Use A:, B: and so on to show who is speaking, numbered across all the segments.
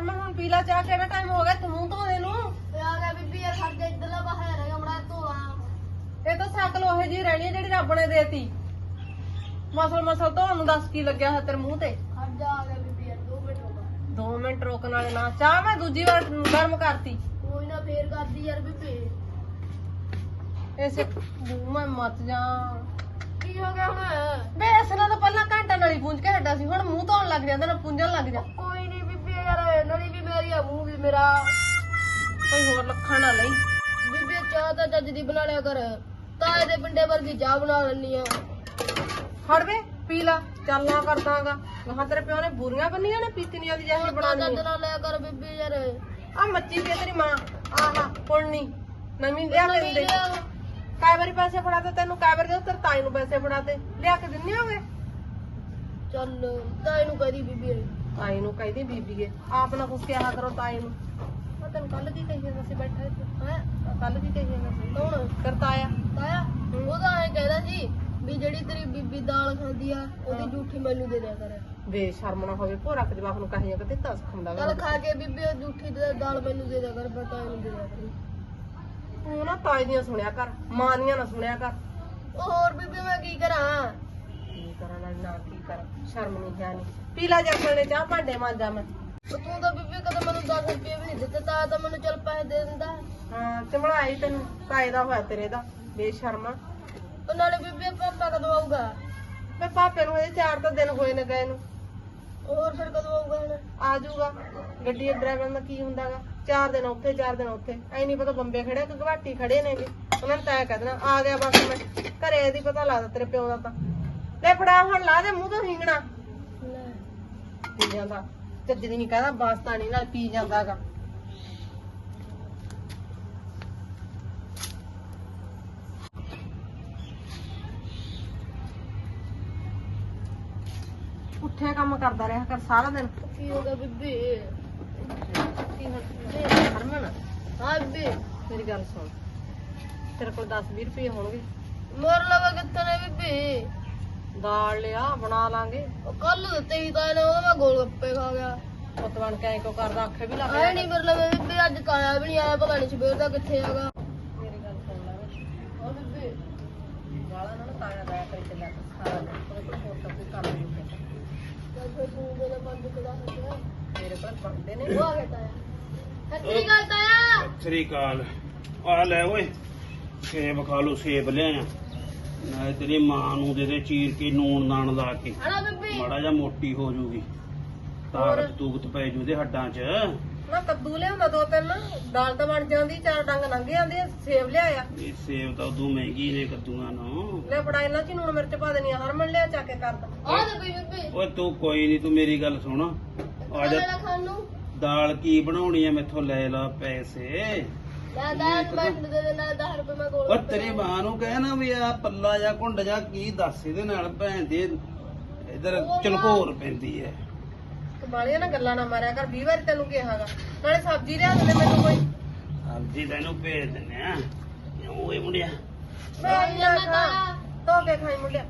A: ਹਰਮਨ ਹੁਣ ਪੀਲਾ ਚਾਹ ਕਿਹੜਾ ਟਾਈਮ ਹੋ ਗਿਆ? ਤੂੰ ਧੋ ਦੇ ਨੂੰ।
B: ਆ ਗਿਆ ਬੀਬੀ ਯਾਰ ਖੜ ਜਾ ਇੱਧਰਲਾ ਬਾਹਰ ਹੈਗਾ ਬੜਾ ਧੋਆ
A: ਇਹ ਤਾਂ ਸ਼ਕਲ ਉਹੇ ਜੀ ਰਹਿਣੀ ਆ ਜਿਹੜੀ ਰੱਬ ਨੇ ਦੇਤੀ। ਮਸਲ ਮਸਲ ਧੋਣ ਨੂੰ ਦੱਸ ਕੀ ਲੱਗਿਆ ਹੈ ਤੇਰੇ ਮੂੰਹ ਤੇ?
B: ਖੜ ਜਾ ਆ ਗਿਆ ਬੀਬੀ ਯਾਰ ਦੋ ਮਿੰਟ ਰੁਕ।
A: 2 ਮਿੰਟ ਰੋਕਣ ਵਾਲੇ ਨਾ। ਚਾਹ ਮੈਂ ਦੂਜੀ ਵਾਰ ਗਰਮ ਕਰਤੀ।
B: ਕੋਈ ਨਾ ਫੇਰ ਕਰਦੀ ਯਾਰ ਬੀਬੀ।
A: ਇਸੇ ਮੂੰਹ ਮੈਂ ਮਤ ਜਾ।
B: ਕੀ ਹੋ ਗਿਆ ਹੁਣ?
A: ਬੇ ਇਸ ਨਾਲ ਤਾਂ ਪਹਿਲਾਂ ਘੰਟਾ ਨਾਲੀ ਪੂੰਝ ਕੇ ਹੱਡਾ ਸੀ ਹੁਣ ਮੂੰਹ ਧੋਣ ਲੱਗ ਜਾਂਦਾ ਨਾ ਪੂੰਝਣ ਲੱਗ ਜਾ
B: ਕੋਈ ਯਾਰ ਨਲੀ ਵੀ ਮੇਰੀ ਆ ਮੂੰਹ ਵੀ ਮੇਰਾ।
A: ਕੋਈ ਹੋਰ ਲੱਖਾਂ ਨਾ ਲਈ
B: ਬੀਬੀ ਚਾਹ ਤਾਂ ਚੱਜ ਦੀ ਬਣਾ ਲਿਆ ਕਰ। ਤਾਏ ਦੇ ਪਿੰਡੇ ਵਰਗੀ ਚਾਹ ਬਣਾ ਲੈਣੀ ਆ।
A: ਫੜ ਵੇ ਪੀ ਲਾ। ਚੱਲਣਾ ਕਰਦਾਗਾ ਵਹਾਂ ਤੇਰੇ ਪਿਓ ਨੇ ਬੁਰੀਆਂ ਬੰਨੀਆਂ ਨੇ ਪੀਤੀ ਨਹੀਂ ਆਦੀ ਜੈਸੀ
B: ਚੱਜ
A: ਬਣਾਉਣੀ
B: ਨਾਲ ਲਿਆ ਕਰ ਬੀਬੀ ਯਾਰ।
A: ਆ ਮੱਚੀ ਆ ਤੇਰੀ ਮਾਂ। ਆਹਾ ਪੁੜਨੀ ਨਵੀਂ ਲਿਆ ਕੇ
B: ਨਵੀਂ
A: ਦਿੰਦੇ।
B: ਲਿਆ।
A: ਕਾਈ ਵਾਰੀ ਪੈਸੇ ਫੜਾ ਤੇ ਤੈਨੂੰ ਕਾਈ ਵਾਰੀ ਦੇ ਤੇਰੇ ਤਾਈ ਨੂੰ ਪੈਸੇ ਫੜਾ ਤੇ। ਲਿਆ ਕੇ ਦਿੰਨੇ ਹੋਗੇ?
B: ਚੱਲ ਤਾਏ ਨੂੰ ਕਹਦੀ ਬੀਬੀ
A: ਤਾਈ ਨੂੰ ਕਹਿੰਦੀ ਬੀਬੀਏ ਆਪ ਨਾ ਕੁਛ ਕਿਹਾ ਕਰੋ ਤਾਈ ਨੂੰ। ਮੈਂ ਤੈਨੂੰ ਕੱਲ ਕੀ ਕਹੀ ਜਾਂਦਾ ਸੀ ਬੈਠਾ
B: ਹੈ?
A: ਕੱਲ ਕੀ ਕਹੀ ਜਾਂਦਾ ਸੀ।
B: ਕੌਣ?
A: ਕਰਤਾ ਆਇਆ
B: ਤਾਇਆ ਉਹਦਾ ਐ ਕਹਿੰਦਾ ਸੀ ਵੀ ਜਿਹੜੀ ਤੇਰੀ ਬੀਬੀ ਦਾਲ ਖਾਂਦੀ ਆ ਉਹਦੀ ਝੂਠੀ ਮੈਨੂੰ ਦੇ ਦਿਆ ਕਰ।
A: ਵੇ ਸ਼ਰਮ ਨਾ ਹੋਵੇ ਭੋਰਾ ਕੇ ਜਵਾਕ ਨੂੰ ਕਹੀਆਂ ਕਿ ਦਿੱਤਾ ਸਿਖਾਉਂਦਾ
B: ਚੱਲ ਖਾ ਕੇ ਬੀਬੀ ਉਹ ਝੂਠੀ ਦਾ- ਦਾਲ ਮੈਨੂੰ ਦੇ ਦਿਆ ਕਰ ਪਰ ਤਾਏ ਨੂੰ ਦੇ ਦਿਆ ਕਰ।
A: ਤੂੰ ਨਾ ਤਾਈ ਦੀਆਂ ਸੁਣਿਆ ਕਰ ਮਾਂ ਦੀਆਂ ਨਾ ਸੁਣਿਆ ਕਰ।
B: ਉਹ ਹੋਰ ਬੀਬੀ ਮੈਂ ਕੀ ਕਰਾਂ?
A: ਕੀ ਕਰਾਂ ਨਾਲ ਨਾ ਕੀ ਕਰਾਂ ਸ਼ਰਮ ਨਹੀਂ ਹੈ ਨਹੀਂ ਪੀਲਾ ਜੱਗਲ ਨੇ ਚਾਹ ਭਾਂਡੇ ਮਾਂਜਾ ਮੈਂ।
B: ਉਹ ਤੂੰ ਤਾਂ ਬੀਬੀ ਕਦੇ ਮੈਨੂੰ 10 ਰੁਪਏ ਵੀ ਨਹੀਂ ਦਿੱਤੇ ਤਾਂ ਤਾਂ ਮੈਨੂੰ ਚੱਲ ਪੈਸੇ ਦੇ ਦਿੰਦਾ।
A: ਹਾਂ ਤੇ ਬਣਾਈ ਤੈਨੂੰ ਤਾਏ ਦਾ ਹੋਇਆ ਤੇਰੇ ਦਾ ਬੇਸ਼ਰਮ।
B: ਉਹ ਨਾਲੇ ਬੀਬੀ ਪਾਪਾ ਕਦੋਂ ਆਊਗਾ?
A: ਮੈਂ ਪਾਪੇ ਨੂੰ ਹਜੇ ਚਾਰ ਤਾਂ ਦਿਨ ਹੋਏ ਨੇ ਗਏ ਨੂੰ।
B: ਹੋਰ ਫਿਰ ਕਦੋਂ ਆਊਗਾ ਹੁਣ?
A: ਆ ਜਾਊਗਾ। ਗੱਡੀ ਦੇ ਡਰਾਈਵਰ ਦਾ ਕੀ ਹੁੰਦਾਗਾ? ਚਾਰ ਦਿਨ ਉੱਥੇ ਚਾਰ ਦਿਨ ਉੱਥੇ ਐ ਨਹੀਂ ਪਤਾ ਬੰਬੇ ਖੜੇ ਕਿ ਗੁਵਾਹਾਟੀ ਖੜੇ ਨੇਗੇ। ਉਹਨਾਂ ਨੇ ਤੈਅ ਕਰ ਦੇਣਾ ਆ ਗਿਆ ਬਸ ਮੈਂ। ਘਰੇ ਇਹਦੀ ਪਤਾ ਲੱਗਦਾ ਤੇਰੇ ਪਿਓ ਦਾ ਤਾਂ। ਲੈ ਫੜਾ ਹੁਣ ਲਾ ਦੇ ਮੂੰਹ ਤੋਂ ਹਿੰਗਣਾ।
B: ਲੈ।
A: ਪੀ ਜਾਂਦਾ। ਚੱਜ ਦੀ ਨਹੀਂ ਕਹਦਾ ਬਾਸਤਾਨੀ ਨਾਲ ਪੀ ਜਾਂਦਾਗਾ ਉੱਠੇ ਕੰਮ ਕਰਦਾ ਰਿਹਾ ਕਰ ਸਾਰਾ ਦਿਨ।
B: ਕੀ ਹੋ ਗਿਆ ਬੀਬੀ?
A: ਹਰਮਨ।
B: ਹਾਂ ਬੀਬੀ।
A: ਮੇਰੀ ਗੱਲ ਸੁਣ। ਤੇਰੇ ਕੋਲ 10 20 ਰੁਪਏ ਹੋਣਗੇ।
B: ਮੋਰ ਲਵਾ ਕਿੱਥੇ ਨੇ ਬੀਬੀ।
A: ਦਾਲ ਲਿਆ ਬਣਾ ਲਾਂਗੇ।
B: ਉਹ ਕੱਲ ਦਿੱਤੇ ਹੀ ਤਾਏ ਨੇ ਉਹਦਾ ਮੈਂ ਗੋਲ ਗੱਪੇ ਖਾ ਗਿਆ।
A: ਪੁੱਤ ਬਣ ਕੇ ਐਂ ਕਿਉਂ ਕਰਦਾ ਅੱਖੇ ਵੀ ਲੱਗ
B: ਆਏ ਨਹੀਂ ਮਤਲਬ ਬੀਬੀ ਅੱਜ ਕਾਇਆ ਵੀ ਨਹੀਂ ਆਇਆ ਪਤਾ ਨਹੀਂ ਸਵੇਰ ਦਾ ਕਿੱਥੇ ਹੈਗਾ।
A: ਮੇਰੀ ਗੱਲ ਸੁਣ ਲੈ ਵੇ।
B: ਹਾਂ ਬੀਬੀ?
A: ਵਾਲਾ ਨਾ ਤਾਇਆ ਦਾਇਆ ਕਰੀ ਚੱਲਿਆ ਕਰ ਸਾਰਾ ਦਿਨ। ਕੋਲ ਹੋਰ ਤਾਂ ਕੋਈ ਕੰਮ ਨਹੀਂ
B: ਚੱਲ ਫਿਰ ਤੂੰ ਦੇ ਦੇ ਪੰਜ ਕਿਦਾ ਹੁੰਦਾ
A: ਮੇਰੇ ਕੋਲ ਬਣਦੇ ਨੇ।
B: ਉਹ ਆ ਗਿਆ ਤਾਇਆ। ਸੱਚੀ ਗੱਲ ਤਾਇਆ।
C: ਸ੍ਰੀ ਅਕਾਲ। ਆ ਲੈ ਓਏ ਸੇਬ ਖਾ ਲੋ ਸੇਬ ਲਿਆ ਨਾ ਤੇਰੀ ਮਾਂ ਨੂੰ ਦੇ ਦੇ ਚੀਰ ਕੇ ਨੂਣ ਨਾਣ ਲਾ ਕੇ।
B: ਹਣਾ ਬੀਬੀ?
C: ਮਾੜਾ ਜਿਹਾ ਮੋਟੀ ਹੋ ਜੂਗੀ। ਤਾਕਤ ਤੂਕਤ ਪੈ ਜੂ ਦੇ ਹੱਡਾਂ 'ਚ।
A: ਨਾ ਕੱਦੂ ਲਿਆਉਂਦਾ ਦੋ ਤਿੰਨ ਦਾਲ ਤਾਂ ਬਣ ਜਾਂਦੀ ਚਾਰ ਡੰਗ ਲੰਘ ਜਾਂਦੇ ਆ, ਸੇਬ ਲਿਆਇਆ।
C: ਇਹ ਸੇਬ ਤਾਂ ਉਦੋਂ ਮਹਿੰਗੀ ਨੇ ਕੱਦੂਆਂ ਨੂੰ
A: ਲੈ ਫੜਾ ਇਹਨਾਂ ਚ ਨੂਣ ਮਿਰਚ ਪਾ ਦੇਣੀ ਆ ਹਰਮਨ ਲਿਆ ਚੱਕ ਕੇ ਕਰਦਾ
B: ਆ ਦੇ ਕੋਈ ਬੀਬੀ।
C: ਓਏ ਤੂੰ ਕੋਈ ਨਹੀਂ ਤੂੰ ਮੇਰੀ ਗੱਲ ਸੁਣ। ਆ ਜਾ।
B: ਲੈ ਖਾਣ ਨੂੰ।
C: ਦਾਲ ਕੀ ਬਣਾਉਣੀ ਆ ਮੈਥੋਂ ਲੈ ਲਾ ਪੈਸੇ।
B: ਲੈ ਦਾਸ ਮਿੰਟ ਦੇ ਦੇ ਨਾਲ 10 ਰੁਪਏ ਮੈਂ ਗੋਲ
C: ਓ ਤੇਰੀ ਮਾਂ ਨੂੰ ਕਹਿ ਨਾ ਵੀ ਆ ਪੱਲਾ ਜਾਂ ਘੁੰਡ ਜਾਂ ਕੀ ਦੱਸ ਇਹਦੇ ਨਾਲ ਭੈਣ ਦੇ ਇਧਰ ਚਲਕੋਰ ਪੈਂਦੀ ਐ
A: ਬਾਲੀਆਂ ਨਾ ਗੱਲਾਂ ਨਾ ਮਾਰਿਆ ਕਰ 20 ਵਾਰੀ ਤੈਨੂੰ ਕਿਹਾਗਾ ਨਾਲੇ ਸਬਜ਼ੀ ਲਿਆ ਦੇ ਮੈਨੂੰ ਕੋਈ।
C: ਸਬਜ਼ੀ ਤੈਨੂੰ ਭੇਜ ਦਿੰਨੇ ਆ ਓਏ ਮੁੰਡਿਆ।
A: ਮੈਂ ਇੰਨਾ ਖਾ। ਧੋ ਕੇ ਖਾਈ ਮੁੰਡਿਆ।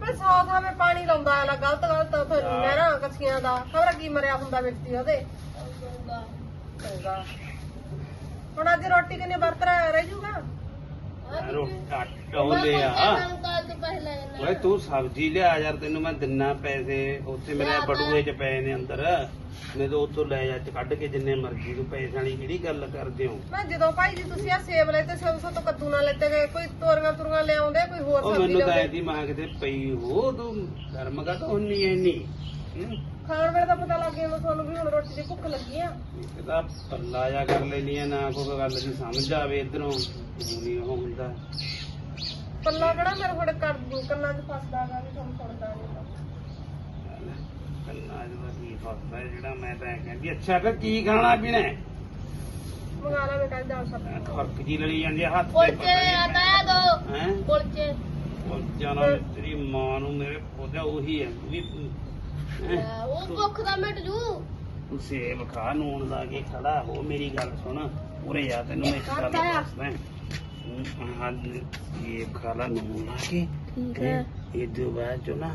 A: ਪਰ ਸੌ ਥਾਂ ਮੈਂ ਪਾਣੀ ਲਾਉਂਦਾ ਆ ਗਲਤ ਗਲਤ ਉੱਥੇ ਨਹਿਰਾਂ ਕੱਛੀਆਂ ਦਾ। ਖਬਰ ਕੀ ਮਰਿਆ ਹੁੰਦਾ ਵਿਅਕਤੀ ਉਹਦੇ। ਚੰਗਾ। ਹੁਣ ਅੱਜ ਰੋਟੀ ਕਿੰਨੇ ਵਰਤ ਰਿਹਾ ਜੂਗਾ?
C: ਰੋਟਾ ਟੋਲਿਆ ਓਏ ਤੂੰ ਸਬਜ਼ੀ ਲਿਆ ਯਾਰ ਤੈਨੂੰ ਮੈਂ ਦਿੰਨਾ ਪੈਸੇ। ਉੱਥੇ ਮੇਰੇ ਬੜੂਏ ਚ ਪਏ ਨੇ ਅੰਦਰ। ਨਹੀਂ ਤਾਂ ਉੱਥੋਂ ਲੈ ਜਾ ਚ ਕੱਢ ਕੇ ਜਿੰਨੇ ਮਰਜ਼ੀ ਤੂੰ ਪੈਸੇ ਵਾਲੀ ਕਿਹੜੀ ਗੱਲ ਕਰਦੇ ਹੋ?
A: ਮੈਂ ਜਦੋਂ ਭਾਈ ਜੀ ਤੁਸੀਂ ਆ ਸੇਬ ਲੈ ਤੇ ਸੌ ਸੌ ਤੋਂ ਕੱਦੂ ਨਾ ਲੈਤੇ ਗਏ ਕੋਈ ਤੋਰੀਆਂ ਤੁਰੀਆਂ ਲਿਆਉਂਦੇ ਕੋਈ ਹੋਰ
C: ਉਹ
A: ਸਬਜ਼ੀ
C: ਮੈਨੂੰ ਤਾਂ
A: ਲਿਆਉਂਦੇ?
C: ਐਦੀ ਮਾਂ ਕਿਤੇ ਪਈ ਹੋ ਤੂੰ ਧਰਮ ਕਾ ਤਾਂ ਹੁੰਨੀ ਐ ਨਹੀਂ
A: ਖਾਣ ਵੇਲੇ ਤਾਂ ਪਤਾ ਲੱਗ ਗਿਆ ਤੁਹਾਨੂੰ ਵੀ ਹੁਣ ਰੋਟੀ ਦੀ ਭੁੱਖ ਲੱਗੀ ਆ।
C: ਇਹਦਾ ਪੱਲਾ ਜਾ ਕਰ ਲੈਣੀ ਆ ਨਾ ਕੋਈ ਗੱਲ ਦੀ ਸਮਝ ਆਵੇ ਇਧਰੋਂ ਨਹੀਂ ਉਹ ਹੁੰਦਾ।
A: ਪੱਲਾ ਕਿਹੜਾ ਮੇਰੇ ਕੋਲ ਕਰ ਦੂ ਕੰਨਾਂ 'ਚ ਫਸਦਾਗਾ ਵੀ ਤੁਹਾਨੂੰ ਸੁਣਦਾ ਨਹੀਂ
C: ਕੰਨਾ ਜਿਹੜਾ ਕੀ ਫਸਦਾ ਹੈ ਜਿਹੜਾ ਮੈਂ ਤਾਂ ਇਹ ਕਹਿੰਦੀ ਅੱਛਾ ਫਿਰ ਕੀ ਖਾਣਾ ਪੀਣਾ?
A: ਮੰਗਾ ਲਾ ਮੈਂ ਕੱਲ ਦਾਲ ਸਬਜ਼ੀ
C: ਖੁਰਕ ਜੀ ਲੜੀ ਜਾਂਦੀ ਆ ਹੱਥ
B: ਕੁਲਚੇ ਆਤਾਇਆ ਦੋ।
C: ਹੈ?
B: ਕੁਲਚੇ।
C: ਜਾਨਾ ਤੇਰੀ ਮਾਂ ਨੂੰ ਮੇਰੇ ਪੋਦਾ ਉਹੀ ਹੈ ਵੀ ਹੈਂ?
B: ਉਹ ਭੁੱਖ ਦਾ ਮਿਟ ਜੂ।
C: ਤੂੰ ਸੇਬ ਖਾ ਨੂਣ ਲਾ ਕੇ ਖੜਾ। ਹੋ ਮੇਰੀ ਗੱਲ ਸੁਣ। ਉਰੇ ਆ ਤੈਨੂੰ ਮੈਂ ਇੱਕ ਗੱਲ ਦੱਸਦਾ। ਹਾਂ ਇਹ ਖਾ ਲਾ ਨੂਣ ਲਾ ਕੇ।
B: ਠੀਕ
C: ਹੈਂ? ਇਹ ਤੋਂ ਬਾਅਦ ਚੋਂ ਨਾ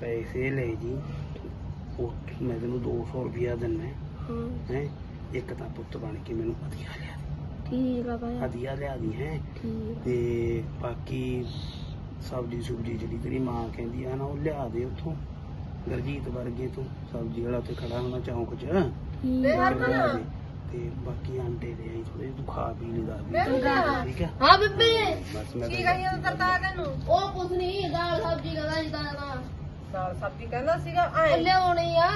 C: ਪੈਸੇ ਲੈ ਜੀ। ਉਹ ਮੈਂ ਤੈਨੂੰ 200 ਰੁਪਿਆ ਦਿੰਨਾ
B: ਹੂੰ।
C: ਹੈ? ਇੱਕ ਤਾਂ ਪੁੱਤ ਬਣ ਕੇ ਮੈਨੂੰ ਵਧੀਆ ਲਿਆ
B: ਠੀਕ ਆ ਭਾਈ
C: ਵਧੀਆ ਲਿਆ ਦੀ ਹੈ?
B: ਠੀਕ
C: ਤੇ ਬਾਕੀ ਸਬਜੀ ਸੁਬਜੀ ਜਿਹੜੀ ਤੇਰੀ ਮਾਂ ਕਹਿੰਦੀ ਆ ਨਾ ਉਹ ਲਿਆ ਦੇ ਉੱਥੋਂ। ਗਰਜੀਤ ਵਰਗੇ ਤੋਂ ਸਬਜੀ ਵਾਲਾ ਉੱਥੇ ਖੜਾ ਹੋਣਾ ਚੌਂਕ 'ਚ। ਤੇ ਬਾਕੀ ਆਂਡੇ ਦੇ ਆਈ ਥੋੜੇ ਤੂੰ ਖਾ ਪੀ
A: ਮੈਂ
C: ਦੇ ਠੀਕ ਹੈ
B: ਹਾਂ ਬੇਬੇ।
C: ਬਸ ਮੈਂ
A: ਕੀ
C: ਤਾਂ-
A: ਕਹੀਏ ਤਰਤਾ ਤੈਨੂੰ?
B: ਉਹ ਕੁਛ ਨਹੀਂ ਦਾਲ ਸਬਜ਼ੀ ਕਦਾ ਜਿੱਦਾਂ ਦਾ।
A: ਦਾਲ ਸਬਜ਼ੀ ਕਹਿੰਦਾ ਸੀਗਾ ਐ
B: ਲਿਆਉਣੀ ਆ।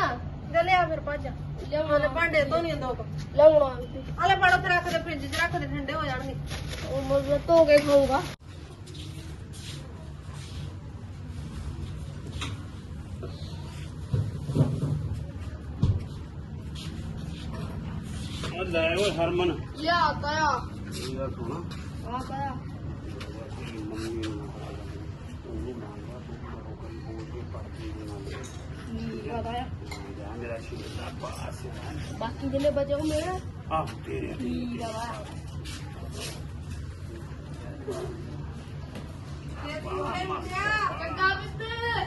A: ਲੈ ਲਿਆ ਫਿਰ ਭੱਜ।
B: ਲਿਆਉਣਾ।
A: ਭਾਂਡੇ ਤੋਂ ਨਹੀਂ ਦੋ
B: ਲਿਆਉਣਾ ਬੇਬੇ।
A: ਆਲੇ ਫੜੋ ਤੇ ਰੱਖ ਦੇ ਫ੍ਰਿਜ 'ਚ ਰੱਖ ਦੇ ਠੰਡੇ ਹੋ ਜਾਣਗੇ।
B: ਉਹ ਮੈਂ ਧੋ ਕੇ ਖਾਊਗਾ
C: ਉਹ ਲੈ ਓਏ ਹਰਮਨ।
B: ਤਾਇਆ
C: ਇਹ ਗੱਲ ਸੁਣਾ
B: ਆ ਤਾਇਆ
C: ਮੰਮੀ ਨੂੰ। ਉਹਨੂੰ ਮੰਗਵਾ ਤੂੰ ਕਰੋ ਕਰੀ ਬੋਲ ਕੇ ਪੜਦੀ ਦੇ ਨਾਲ
B: ਠੀਕ ਆ
C: ਮੇਰਾ ਦਾ ਪਾਸ
B: ਬਾਕੀ ਜਿੰਨੇ ਬਚੇ ਉਹ ਮੇਰੇ।
C: ਆਹ ਤੇਰੇ।
B: ਠੀਕ ਆ ਤਾਇਆ ਚੰਗਾ ਬੇਬੇ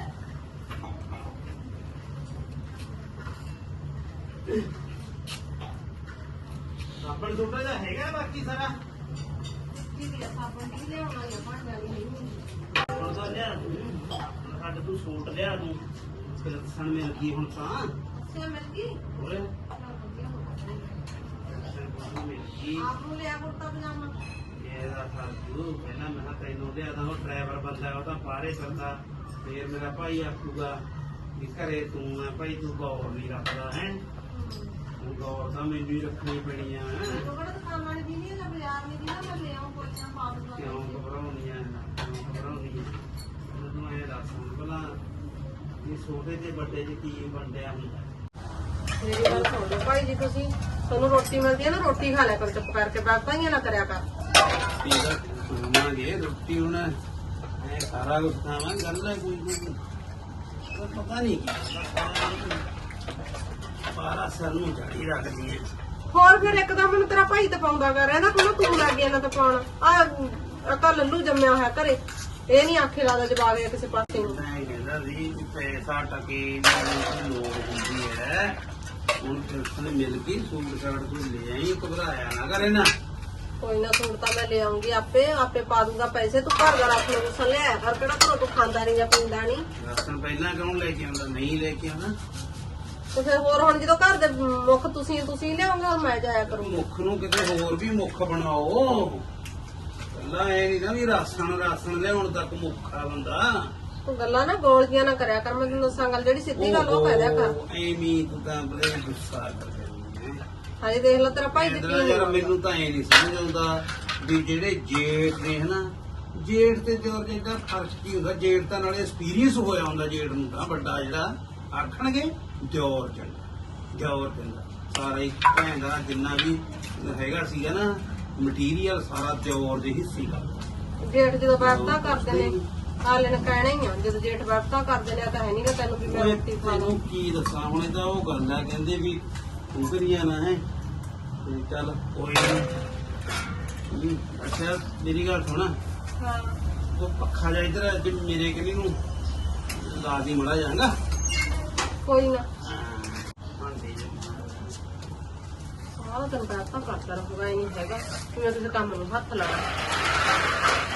C: ਸਾਬਣ ਛੋਟਾ ਜਿਹਾ ਹੈਗਾ ਬਾਕੀ ਸਾਰਾ ਹੁਣ ਲਿਆ ਤੂੰ ਸਾਡੇ ਤੂੰ ਸੂਟ ਲਿਆ ਤੂੰ ਫਿਰ ਸਣ ਮਿਲ ਹੁਣ ਤਾਂ
A: ਸੇ ਮਿਲ
C: ਇਹਦਾ ਸਾਧੂ ਪਹਿਲਾਂ ਮੈਂ ਕਿਹਾ ਤੈਨੂੰ ਲਿਆ ਤਾਂ ਉਹ ਡਰਾਈਵਰ ਬੰਦਾ ਉਹ ਤਾਂ ਬਾਹਰੇ ਚੱਲਦਾ ਫੇਰ ਮੇਰਾ ਭਾਈ ਆਖੂਗਾ ਵੀ ਘਰੇ ਤੂੰ ਆ ਭਾਈ ਤੂੰ ਗੌਰ ਨਹੀਂ ਰੱਖਦਾ ਹੈ ਉਹ ਗੌਰ ਤਾਂ ਮੈਨੂੰ ਹੀ ਰੱਖਣੀ ਪੈਣੀ ਆ ਕਿਉਂ ਘਬਰਾਉਣੀ ਆ ਕਿਉਂ ਘਬਰਾਉਣੀ ਆ ਮੈਨੂੰ ਇਹ ਦੱਸ ਹੁਣ ਭਲਾ ਇਹ ਛੋਟੇ ਤੇ ਵੱਡੇ ਚ ਕੀ ਵੰਡਿਆ ਹੁੰਦਾ
A: ਮੇਰੀ ਗੱਲ ਸੁਣ ਲਓ ਭਾਈ ਜੀ ਤੁਸੀਂ। ਤੁਹਾਨੂੰ ਰੋਟੀ ਮਿਲਦੀ ਹੈ ਨਾ, ਰੋਟੀ ਖਾ ਲਿਆ ਕਰ, ਚੁੱਪ ਕਰਕੇ ਬਾਤਾਂ ਨਾ ਕਰਿਆ ਕਰ।
C: ਠੀਕ ਰੋਟੀ ਹੁਣ ਇਹ ਸਾਰਾ ਕੁਝ ਖਾਵਾਂ ਗੱਲ ਹੈ ਕੋਈ ਕੋਈ ਪਤਾ ਨਹੀਂ ਕੀ ਪਾਰਾ ਸਰ ਨੂੰ ਝਾੜੀ ਰੱਖਦੀ ਹੈ।
A: ਹੋਰ ਫਿਰ ਇੱਕਦਮ ਮੈਨੂੰ ਤੇਰਾ ਭਾਈ ਤਾਂ ਪਾਉਂਦਾ ਕਰ ਰਹਿੰਦਾ ਤੂੰ ਤੂੰ ਲੱਗ ਗਿਆ ਨਾ ਤਾਂ ਪਾਉਣ ਆ ਤਾਂ ਲੱਲੂ ਜੰਮਿਆ ਹੋਇਆ ਘਰੇ। ਇਹ ਨਹੀਂ ਆਖੇ ਲਾਦਾ ਜਵਾਬ ਗਿਆ ਕਿਸੇ ਪਾਸੇ ਨੂੰ।
C: ਮੈਂ ਕਹਿੰਦਾ ਸੀ ਕਿ ਪੈਸਾ ਟਕੇ ਦੀ ਲੋੜ ਹੁੰਦੀ ਹੈ। ਹੁਣ ਫਿਰ ਮਿਲ ਕੇ ਸੂਟ ਸਾਟ ਤੂੰ ਲੈ ਆਈ ਘਬਰਾਇਆ ਨਾ ਕਰੇ ਨਾ।
A: ਕੋਈ ਨਾ ਸੂਟ ਤਾਂ ਮੈਂ ਲੈ ਆਉਂਗੀ ਆਪੇ ਆਪੇ ਪਾ ਦੂੰਗਾ ਪੈਸੇ। ਤੂੰ ਘਰ ਦਾ ਰੱਖ ਲੈ ਗੁੱਸਾ ਲਿਆ ਕਰ ਕਿਹੜਾ ਘਰੋਂ ਤੂੰ ਖਾਂਦਾ ਨਹੀਂ ਜਾਂ ਪੀਂਦਾ ਨਹੀਂ
C: ਰਾਸ਼ਨ ਪਹਿਲਾਂ ਕੌਣ ਲੈ ਕੇ ਆਉਂਦਾ ਨਹੀਂ ਲੈ ਕੇ ਆਉਂਦਾ?
A: ਤੇ ਫਿਰ ਹੋਰ ਹੁਣ ਜਦੋਂ ਘਰ ਦੇ ਮੁੱਖ ਤੁਸੀਂ ਤੁਸੀਂ ਲਿਆਉਂਗੇ ਹੁਣ ਮੈਂ ਜਾਇਆ ਕਰੂੰਗੀ।
C: ਮੁੱਖ ਨੂੰ ਕਿਤੇ ਹੋਰ ਵੀ ਮੁੱਖ ਬਣਾਓ। ਪਹਿਲਾਂ ਇਹ ਨਹੀਂ ਨਾ ਵੀ ਰਾਸ਼ਨ ਰਾਸ਼ਨ ਲਿਆਉਣ ਤੱਕ ਮੁੱਖ ਆ ਬੰਦਾ।
A: ਤੂੰ ਗੱਲਾਂ ਨਾ ਗੋਲਜੀਆਂ ਨਾ ਕਰਿਆ ਕਰ ਮੈਂ ਤੈਨੂੰ ਦੱਸਾਂ ਗੱਲ ਜਿਹੜੀ ਸਿੱਧੀ ਗੱਲ ਉਹ ਕਹਿ ਦਿਆ ਕਰ।
C: ਐਵੇਂ ਤੂੰ ਤਾਂ ਬੜੇ ਗੁੱਸਾ ਕਰ ਜਾਂਦੀ ਹੈ।
A: ਹਜੇ ਦੇਖ ਲੈ ਤੇਰਾ ਭਾਈ ਦੀ
C: ਕਹਿੰਦਾ ਯਾਰ ਮੈਨੂੰ ਤਾਂ ਇਹ ਨਹੀਂ ਸਮਝ ਆਉਂਦਾ ਵੀ ਜਿਹੜੇ ਜੇਠ ਨੇ ਹਨਾ ਜੇਠ ਤੇ ਜੋਰ ਜਿਹੜਾ ਫ਼ਰਕ ਕੀ ਹੁੰਦਾ? ਜੇਠ ਤਾਂ ਨਾਲੇ ਐਕਸਪੀਰੀਅੰਸ ਹੋਇਆ ਹੁੰਦਾ ਜੇਠ ਨੂੰ ਤਾਂ ਵੱਡਾ ਜਿਹੜਾ। ਆਖਣਗੇ? ਦਿਓਰ ਚੰਗਾ ਦਿਓਰ ਚੰਗਾ ਸਾਰਾ ਹੀ ਭੈਣ ਦਾ ਜਿੰਨਾ ਵੀ ਹੈਗਾ ਸੀਗਾ ਨਾ ਮਟੀਰੀਅਲ ਸਾਰਾ ਦਿਓਰ ਦੇ ਹਿੱਸੇ ਦਾ
A: ਜੇਠ ਜਦੋਂ ਵਰਤਾ ਕਰਦੇ ਨੇ ਹਾਲੇ ਨੇ ਕਹਿਣਾ ਹੀ ਆ ਜਦੋਂ ਜੇਠ ਵਰਤਾ ਕਰਦੇ ਨੇ ਤਾਂ ਹੈ ਨਹੀਂਗਾ ਤੈਨੂੰ ਵੀ ਮੈਂ ਰੋਟੀ
C: ਤੈਨੂੰ ਕੀ ਦੱਸਾਂ ਹੁਣ ਇਹ ਤਾਂ ਉਹ ਗੱਲ ਆ ਕਹਿੰਦੇ ਵੀ ਤੂੰ ਕਰੀਆ ਨਾ ਹੈ। ਤੇ ਚੱਲ ਕੋਈ ਨਹੀਂ ਅੱਛਾ ਮੇਰੀ ਗੱਲ ਸੁਣ।
A: ਹਾਂ।
C: ਉਹ ਪੱਖਾ ਜਾ ਇਧਰ ਮੇਰੇ ਕਨੀ ਨੂੰ ਲਾ ਦੀ ਮੜਾ ਜਾਗਾ
A: ਕੋਈ ਨਾ। ਸਾਰਾ ਦਿਨ ਵਰਤਾ ਰਹੂਗਾ ਇਹ ਨਹੀਂ ਹੈਗਾ ਕਿ ਮੈਂ ਕਿਸੇ ਕੰਮ ਨੂੰ ਹੱਥ ਲਾਣਾ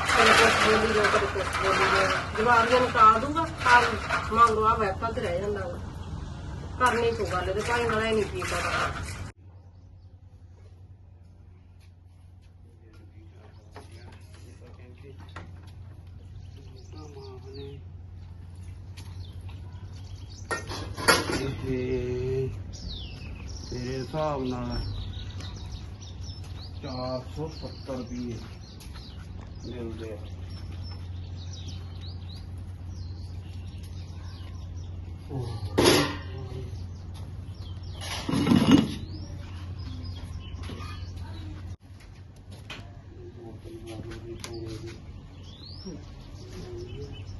A: ਚਲੋ ਕੁਛ ਬੋਲੀ ਜੋ ਕਰੇ ਕੁਛ ਬੋਲੀ ਜੋ ਜਵਾਬ ਦੇ ਨਿਕਾਲ ਦੂੰਗਾ ਕੱਲ ਮੰਗੋ ਆ ਵੈਪਾ ਤੇ ਰਹਿ ਜਾਂਦਾ ਵਾ ਕਰਨੀ ਪਊ ਗੱਲ ਇਹਦੇ ਭਾਈ ਨਾਲ ਇਹ ਨਹੀਂ ਕੀ ਪਤਾ
C: ਤੇਰੇ ਹਿਸਾਬ ਨਾਲ 470 ਰੁਪਏ ਮਿਲਦੇ ਆ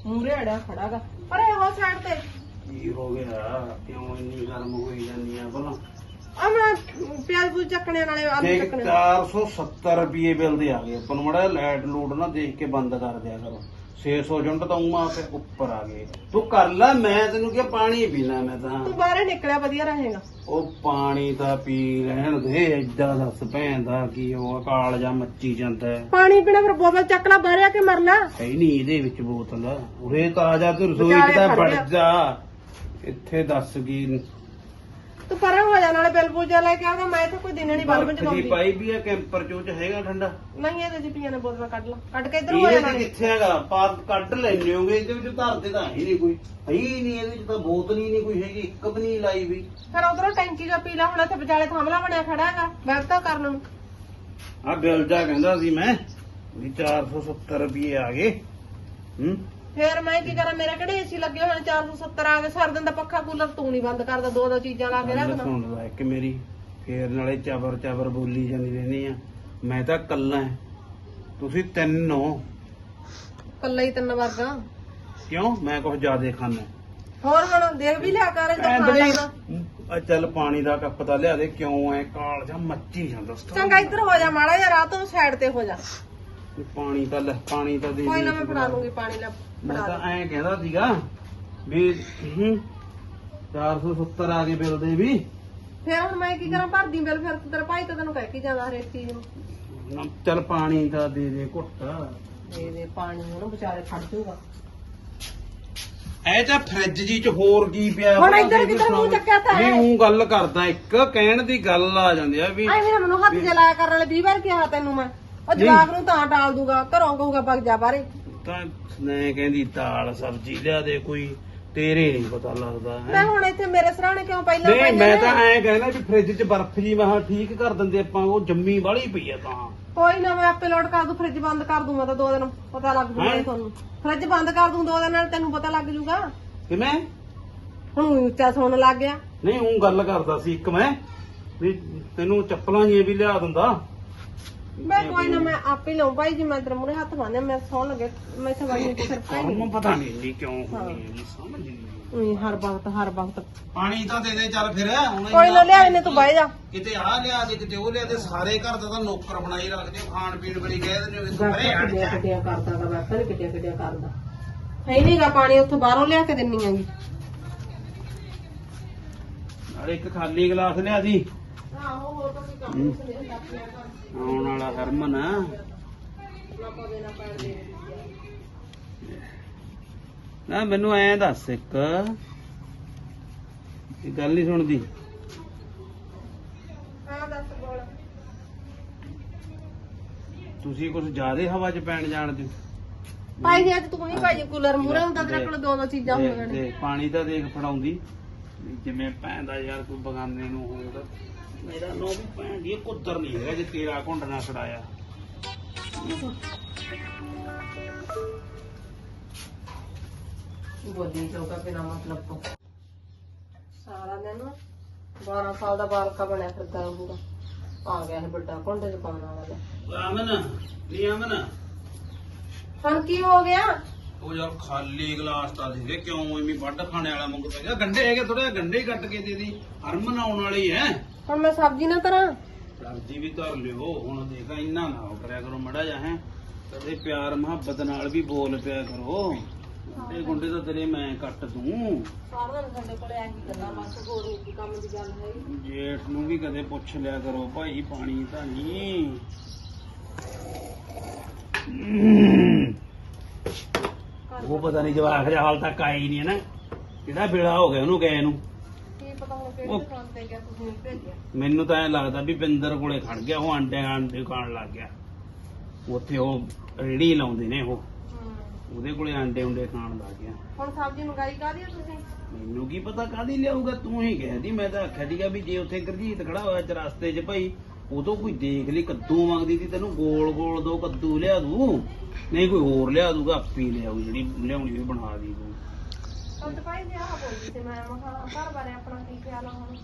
A: ਮੂਰੇ ਅੜਿਆ ਖੜਾਗਾ ਅਰੇ ਉਹ ਸਾਈਡ ਤੇ
C: ਕੀ ਹੋ ਗਿਆ ਕਿਉਂ ਇੰਨੀ ਗਰਮ ਹੋਈ ਜਾਂਦੀ ਆ ਭਲਾ
A: ਆ ਮੈਂ ਪਿਆਜ਼ ਪੂਜ ਚੱਕਣੇ ਨਾਲੇ ਆਲੂ
C: ਦੇਖ
A: ਚੱਕਣੇ
C: 470 ਰੁਪਏ ਬਿੱਲ ਦੇ ਆ ਗਏ। ਆਪਾਂ ਨੂੰ ਮੜਾ ਲਾਈਟ ਲੂਟ ਨਾ ਦੇਖ ਕੇ ਬੰਦ ਕਰ ਦਿਆ ਕਰੋ। 600 ਜੁੰਟ ਤਾਂ ਉਮਾ ਤੇ ਉੱਪਰ ਆ ਗਏ। ਤੂੰ ਕਰ ਲੈ ਮੈਂ ਤੈਨੂੰ ਕਿਹਾ ਪਾਣੀ ਪੀਣਾ ਮੈਂ ਤਾਂ।
A: ਤੂੰ ਬਾਹਰੇ ਨਿਕਲਿਆ ਵਧੀਆ ਰਹੇਗਾ।
C: ਉਹ ਪਾਣੀ ਤਾਂ ਪੀ ਲੈਣ ਦੇ ਏਦਾਂ ਦੱਸ ਭੈਣ ਦਾ ਕੀ ਉਹ ਕਾਲ ਜਾਂ ਮੱਚੀ ਜਾਂਦਾ ਹੈ।
A: ਪਾਣੀ ਪੀਣਾ ਫਿਰ ਬੋਤਲ ਚੱਕ ਲੈ ਬਾਹਰੇ ਆ ਕੇ ਮਰ ਲੈ।
C: ਨਹੀਂ ਇਹਦੇ ਵਿੱਚ ਬੋਤਲ। ਉਰੇ ਤਾਂ ਆ ਜਾ ਤੂੰ ਰਸੋਈ ਚ ਤਾਂ
A: ਖੜ
C: ਵੜ
A: ਗਿਆ।
C: ਜਾ। ਇੱਥੇ ਦੱਸ ਕੀ
A: ਤੂੰ ਪਰੇ ਹੋ ਜਾ ਨਾਲੇ ਬਿੱਲ ਬੂਜਾ ਲੈ ਕੇ ਆਉਂਦਾ ਮੈਂ ਇੱਥੇ ਕੋਈ ਦਿਨ ਨਹੀਂ ਬਲਬ
C: ਦੀ
A: ਚਲਾਉਂਦੀ
C: ਪਾਈ ਵੀ ਆ ਕੈਂਪਰ ਚੋਂ ਚ ਹੈਗਾ ਠੰਡਾ?
A: ਨਹੀਂ ਇਹਦੇ ਚ ਪੀਆਂ ਨੇ ਬੋਤਲ ਕੱਢ ਲਾ। ਕੱਢ ਕੇ ਇੱਧਰ ਹੋ ਜਾ
C: ਇਹਦੇ ਚ
A: ਨਾਲੇ।
C: ਕਿੱਥੇ ਹੈਗਾ? ਪਾਰ ਕੱਢ ਲੈਣੇ ਹੋਗੇ ਇਹਦੇ ਵਿੱਚ ਧਰਦੇ ਤਾਂ ਹੈ ਹੀ ਨਹੀਂ ਕੋਈ। ਹੈ ਹੀ ਨਹੀਂ ਇਹਦੇ ਵਿੱਚ ਤਾਂ ਬੋਤਲ ਹੀ ਨਹੀਂ ਕੋਈ ਹੈਗੀ ਇੱਕ ਵੀ ਨਹੀਂ ਲਾਈ ਵੀ।
A: ਫਿਰ ਉਧਰੋਂ ਟੈਂਕੀ ਦਾ ਪੀ ਲਾ ਹੁਣ ਇੱਥੇ ਵਿਚਾਲੇ ਥਾਮਲਾ ਬਣਿਆ ਖੜਾ ਹੈਗਾ ਬੈਠ ਤਾਂ ਕਰਨ ਨੂੰ
C: ਆ ਬਿੱਲ ਜਾ ਕਹਿੰਦਾ ਸੀ ਮੈਂ ਵੀ 470 ਰੁਪਏ ਆ ਗਏ। ਹੂੰ?
A: ਫਿਰ ਮੈਂ ਕੀ ਕਰਾਂ ਮੇਰੇ ਕਿਹੜੇ ਏਸੀ ਲੱਗੇ ਹੋਏ ਨੇ 470 ਆ ਗਏ ਸਰ ਦਿਨ ਦਾ ਪੱਖਾ ਕੂਲਰ ਤੂੰ ਨਹੀਂ ਬੰਦ ਕਰਦਾ ਦੋ ਦੋ ਚੀਜ਼ਾਂ ਲਾ ਕੇ
C: ਗੱਲ
A: ਰੱਖਦਾ।
C: ਸੁਣ ਲੈ ਇੱਕ ਮੇਰੀ ਫੇਰ ਨਾਲੇ ਚਬਰ ਚਬਰ ਬੋਲੀ ਜਾਂਦੀ ਰਹਿੰਦੀ ਆ। ਮੈਂ ਤਾਂ ਕੱਲਾ ਹਾਂ। ਤੁਸੀਂ ਤਿੰਨ ਹੋ।
A: ਕੱਲਾ ਹੀ ਤਿੰਨ ਵਰਗਾ।
C: ਕਿਉਂ? ਮੈਂ ਕੁਝ ਜ਼ਿਆਦੇ ਖਾਣਾ
A: ਹੋਰ ਹੁਣ ਦੇਖ ਵੀ ਲਿਆ ਕਰ ਇਹਦਾ ਖਾਣ ਲੱਗਦਾ।
C: ਆ ਚੱਲ ਪਾਣੀ ਦਾ ਕੱਪ ਤਾਂ ਲਿਆ ਦੇ ਕਿਉਂ ਐ ਕਾਲ ਜਾਂ ਮੱਚੀ ਜਾਂਦਾ ਸਟਾਰ।
A: ਚੰਗਾ ਇੱਧਰ ਹੋ ਜਾ ਮਾੜਾ ਜਿਹਾ ਰਾਹ ਤੋਂ ਸਾਈਡ ਤੇ ਹੋ ਜਾ।
C: ਵੀ ਪਾਣੀ ਤਾਂ ਲੈ ਪਾਣੀ ਤਾਂ ਦੇ
A: ਕੋਈ ਨਾ ਮੈਂ ਫੜਾ ਲੂੰਗੀ ਪਾਣੀ ਲੈ
C: ਮੈਂ
A: ਫੜਾ
C: ਤਾਂ
A: ਦੇ।
C: ਐਂ ਕਹਿੰਦਾ ਸੀਗਾ ਵੀ ਹੂੰ, 470 ਆ ਗਏ ਬਿੱਲ ਦੇ ਵੀ।
A: ਫਿਰ ਹੁਣ ਮੈਂ ਕੀ ਕਰਾਂ ਭਰਦੀ ਬਿੱਲ ਫਿਰ ਤੇਰਾ ਭਾਈ ਤਾਂ ਤੈਨੂੰ ਕਹਿ ਕੇ ਜਾਂਦਾ ਹਰੇਕ ਚੀਜ਼ ਨੂੰ।
C: ਨਾ, ਚੱਲ ਪਾਣੀ ਤਾਂ ਦੇ ਦੇ ਘੁੱਟ।
A: ਦੇ ਦੇ ਪਾਣੀ ਉਹਨੂੰ ਵਿਚਾਰੇ ਖੜ ਜਾਊਗਾ
C: ਐ ਤਾਂ ਫ੍ਰਿਜ ਜੀ ਚ ਹੋਰ ਕੀ ਪਿਆ
A: ਹੁਣ ਇੱਧਰ ਕਿੱਧਰ ਮੂੰਹ। ਚੱਕਿਆ ਤਾਂ ਹੈ?
C: ਨਹੀਂ ਹੂੰ ਗੱਲ ਕਰਦਾ ਇੱਕ ਕਹਿਣ ਦੀ ਗੱਲ ਆ ਜਾਂਦੀ ਆ ਵੀ
A: ਐਵੇਂ ਮੈਨੂੰ ਹੱਥ ਜਲਾਇਆ ਕਰਨ ਵਾਲੇ 20 ਵਾਰ ਕਿਹਾ ਤੈਨੂੰ ਮੈਂ। ਉਹ। ਜਵਾਕ ਨੂੰ ਤਾਂ ਟਾਲ ਦੂਗਾ ਘਰੋਂ ਕਹੂਗਾ ਭੱਗ ਜਾ ਬਾਹਰੇ।
C: ਤਾਂ ਮੈਂ ਕਹਿੰਦੀ ਦਾਲ ਸਬਜ਼ੀ ਲਿਆ ਦੇ ਕੋਈ ਤੇਰੇ ਨਹੀਂ ਪਤਾ ਲੱਗਦਾ
A: ਮੈਂ
C: ਹੈ
A: ਹੁਣ ਇੱਥੇ ਮੇਰੇ ਸਰਾਣੇ ਕਿਉਂ ਪਹਿਲਾਂ
C: ਨਹੀਂ
A: ਪਾਈਆਂ
C: ਮੈਂ
A: ਨੇ?
C: ਤਾਂ ਐਂ ਕਹਿੰਦਾ ਵੀ ਫ੍ਰਿਜ 'ਚ ਬਰਫ਼ ਜੀ ਮੈਂ ਕਿਹਾ ਠੀਕ ਕਰ ਦਿੰਦੇ ਆਪਾਂ ਉਹ ਜੰਮੀ ਵਾਲੀ ਪਈ ਆ ਤਾਂ।
A: ਕੋਈ ਨਾ ਮੈਂ ਆਪੇ ਲੋਡ ਕਰ ਦੂੰ ਫ੍ਰਿਜ ਬੰਦ ਕਰ ਦੂੰ ਮੈਂ ਤਾਂ ਦੋ ਦਿਨ ਪਤਾ ਲੱਗ ਜੂਗਾ
C: ਹੈਂ?
A: ਤੁਹਾਨੂੰ। ਫ੍ਰਿਜ ਬੰਦ ਕਰ ਦੂੰ ਦੋ ਦਿਨ ਨਾਲ ਤੈਨੂੰ ਪਤਾ ਲੱਗ ਜੂਗਾ।
C: ਕਿਵੇਂ?
A: ਹੁਣ ਊਂ ਉੱਚਾ ਸੁਣਨ ਲੱਗ ਗਿਆ।
C: ਨਹੀਂ ਉਹ ਗੱਲ ਕਰਦਾ ਸੀ ਇੱਕ ਮੈਂ ਵੀ ਤੈਨੂੰ ਚੱਪਲਾਂ ਜੀਆਂ ਵੀ ਲਿਆ ਦਿੰਦਾ।
A: ਮੈਂ ਕੋਈ ਨਾ ਮੈਂ ਆਪੇ ਲਊਂ। ਭਾਈ ਜੀ ਮੈਂ ਤੇਰੇ ਮੂਹਰੇ ਹੱਥ ਬੰਨਿਆ ਮੈਂ ਸੌਣ ਲੱਗੇ। ਮੈਂ ਸਵਾਈ ਨੂੰ ਸਿਰ ਪੈ
C: ਕੰਮ ਪਤਾ ਨਹੀਂ ਇੰਨੀ ਕਿਉਂ ਹੁੰਦੀ ਹੈ। ਸਮਝ ਨਹੀਂ
A: ਉਈ ਹਰ ਵਕਤ ਹਰ ਵਕਤ।
C: ਪਾਣੀ ਤਾਂ ਦੇ ਦੇ ਚੱਲ ਫਿਰ। ਹੁਣ
A: ਕੋਈ ਨਾ ਲਿਆ ਇਹਨੇ ਤੂੰ ਬਹਿ ਜਾ।
C: ਕਿਤੇ ਆ ਲਿਆ ਦੇ ਕਿਤੇ ਉਹ ਲਿਆ ਦੇ ਸਾਰੇ ਘਰ ਦਾ ਤਾਂ ਨੌਕਰ ਬਣਾਈ ਰੱਖਦੇ ਹੋ, ਖਾਣ ਪੀਣ ਬੜੀ ਕਹਿ ਦਿੰਦੇ ਹੋ ਤੂੰ ਪਰੇ ਹਟ
A: ਕਿੱਡਿਆ
C: ਜਾ।
A: ਕਿੱਡਿਆ ਕਰਦਾ ਗਾ ਵੈਪਰ ਕਿੱਡਿਆ ਕਿੱਡਿਆ ਕਰਦਾ। ਹੈ ਨਹੀਂਗਾ ਪਾਣੀ ਉੱਥੋਂ ਬਾਹਰੋਂ ਲਿਆ ਕੇ ਦਿੰਨੀ ਆਂਗੀ
C: ਨਾਲੇ ਇੱਕ ਖਾਲੀ ਗਲਾਸ ਲਿਆ ਦੀ
A: ਆਹੋ ਹੋਰ ਤਾਂ ਕੋਈ ਕੰਮ
C: ਹੂੰ।
A: ਨਹੀਂ ਸੀ ਕਰ
C: ਆਉਣ ਵਾਲਾ ਹਰਮਨ।
A: ਨਾ
C: ਮੈਨੂੰ ਐਂ ਦੱਸ ਇੱਕ। ਇਹ ਗੱਲ ਨਹੀਂ ਸੁਣਦੀ।
A: ਹਾਂ ਦੱਸ ਬੋਲ।
C: ਤੁਸੀਂ ਕੁਝ ਜ਼ਿਆਦੇ ਹਵਾ 'ਚ ਪੈਣ ਜਾਣਦੇ ਹੋ?
A: ਭਾਈ ਜੀ ਅੱਜ ਤੂੰ ਹੀ ਭਾਈ ਕੂਲਰ ਮੂਰੇ ਹੁੰਦਾ ਤੇਰੇ ਕੋਲ ਦੋ ਦੋ ਚੀਜ਼ਾਂ ਹੋਣਗੀਆਂ ਨੇ
C: ਪਾਣੀ ਤਾਂ ਦੇਖ ਫੜਾਉਂਦੀ। ਜਿਵੇਂ ਪੈਂਦਾ ਯਾਰ ਕੋਈ ਬਗਾਨੇ ਨੂੰ ਹੋਊਗਾ ਮੇਰਾ ਨੋ ਵੀ ਭੈਣ ਦੀ ਕੁੱਤਰ ਨਹੀਂ ਹੈਗਾ ਜੇ ਤੇਰਾ ਘੁੰਡ ਨਾ ਛੜਾਇਆ
A: ਬੋਲੀ ਚੌਕਾ ਬਿਨਾ ਮਤਲਬ ਤੋਂ। ਸਾਰਾ ਦਿਨ 12 ਸਾਲ ਦਾ ਬਾਲਕਾ ਬਣਿਆ ਫਿਰਦਾ ਪੂਰਾ ਆ ਗਿਆ ਹੈ ਵੱਡਾ ਘੁੰਡੇ ਚ ਪਾਉਣ ਵਾਲਾ ਲੈ।
C: ਅਮਨ ਨਹੀਂ ਅਮਨ।
A: ਹੁਣ ਕੀ ਹੋ ਗਿਆ?
C: ਉਹ ਯਾਰ ਖਾਲੀ ਗਲਾਸ ਤਾਂ ਦੇ ਦੇ ਕਿਉਂ? ਐਵੇਂ ਵੱਡ ਖਾਣੇ ਵਾਲਾ ਮੰਗ ਪੈਗਾ ਗੰਡੇ ਹੈਗੇ ਥੋੜੇ ਗੰਡੇ ਹੀ ਕੱਟ ਕੇ ਦੇ ਦੀ। ਹਰਮਨ ਆਉਣ ਵਾਲੀ ਹੈ।
A: ਹੁਣ ਮੈਂ ਸਬਜ਼ੀ ਨਾ ਕਰਾਂ।
C: ਸਬਜ਼ੀ ਵੀ ਧਰ ਲਿਓ ਹੁਣ ਦੇਖਾ ਇੰਨਾ ਨਾ ਉਹ ਕਰਿਆ ਕਰੋ ਮੜਾ ਜਾ ਹੈ। ਕਦੇ ਪਿਆਰ ਮੁਹੱਬਤ ਨਾਲ ਵੀ ਬੋਲ ਪਿਆ ਕਰੋ। ਗੰਡੇ ਗੁੰਡੇ ਤਾਂ ਤੇਰੇ ਮੈਂ ਕੱਟ ਦੂੰ।
A: ਸਾਰਾ ਦਿਨ ਸਾਡੇ ਕੋਲੇ ਇਹੀ ਗੱਲਾਂ ਬਸ ਹੋਰ ਨਹੀਂ ਕੋਈ ਕੰਮ ਦੀ ਗੱਲ ਹੈ
C: ਜੇਠ ਨੂੰ ਵੀ ਕਦੇ ਪੁੱਛ ਲਿਆ ਕਰੋ ਭਾਈ ਪਾਣੀ ਤਾਂ ਨਹੀਂ। ਉਹ ਪਤਾ ਨਹੀਂ ਜਿਹਾ ਹਾਲ ਤੱਕ ਆਈ ਨਹੀਂ ਹੈ ਨਾ। ਕਿਹੜਾ ਬੇੜਾ ਹੋ ਗਿਆ ਉਹਨੂੰ ਗਏ ਨੂੰ।
A: ਪਤਾ ਹੁਣ ਕਿਹੜੀ
C: ਉਹ-
A: ਦੁਕਾਨ ਤੇ ਗਿਆ ਤੁਸੀਂ ਭੇਜਿਆ।
C: ਮੈਨੂੰ ਤਾਂ ਐ ਲੱਗਦਾ ਵੀ ਬਿੰਦਰ ਕੋਲੇ ਖੜ ਗਿਆ ਉਹ ਆਂਡੇ ਆਂਡੇ ਖਾਣ ਲੱਗ ਗਿਆ। ਉੱਥੇ ਉਹ ਰੇੜੀ ਲਾਉਂਦੇ ਨੇ ਉਹ। ਉਹਦੇ ਕੋਲੇ ਆਂਡੇ ਉਂਡੇ ਖਾਣ ਲੱਗ ਗਿਆ।
A: ਹੁਣ ਸਬਜ਼ੀ ਮੰਗਾਈ ਕਾਦੀ ਤੁਸੀਂ?
C: ਮੈਨੂੰ ਕੀ ਪਤਾ ਕਾਦੀ ਲਿਆਊਗਾ ਤੂੰ ਹੀ ਕਹਿਦੀ ਮੈਂ ਤਾਂ ਆਖਿਆ ਸੀਗਾ ਵੀ ਜੇ ਉੱਥੇ ਗਰਜੀਤ ਖੜਾ ਹੋਇਆ ਚਰਸਤੇ 'ਚ ਭਾਈ ਉਦੋਂ ਕੋਈ ਦੇਖ ਲਈ ਕੱਦੂ ਮੰਗਦੀ ਸੀ ਤੈਨੂੰ ਗੋਲ ਗੋਲ ਦੋ ਕੱਦੂ ਲਿਆ ਦੂ। ਨਹੀਂ ਕੋਈ ਹੋਰ ਲਿਆ ਦੂਗਾ ਆਪੀ ਲਿਆਊ ਜਿਹੜੀ ਲਿਆਉਣੀ ਉਹ ਬਣਾ ਦੀ ਤੂੰ।
A: ਆਹ ਬੋਲਦੀ ਸੀ ਮੈਂ ਘਰ ਬਾਰੇ ਆਪਣਾ ਕੀ ਖਿਆਲ ਆ ਹੁਣ?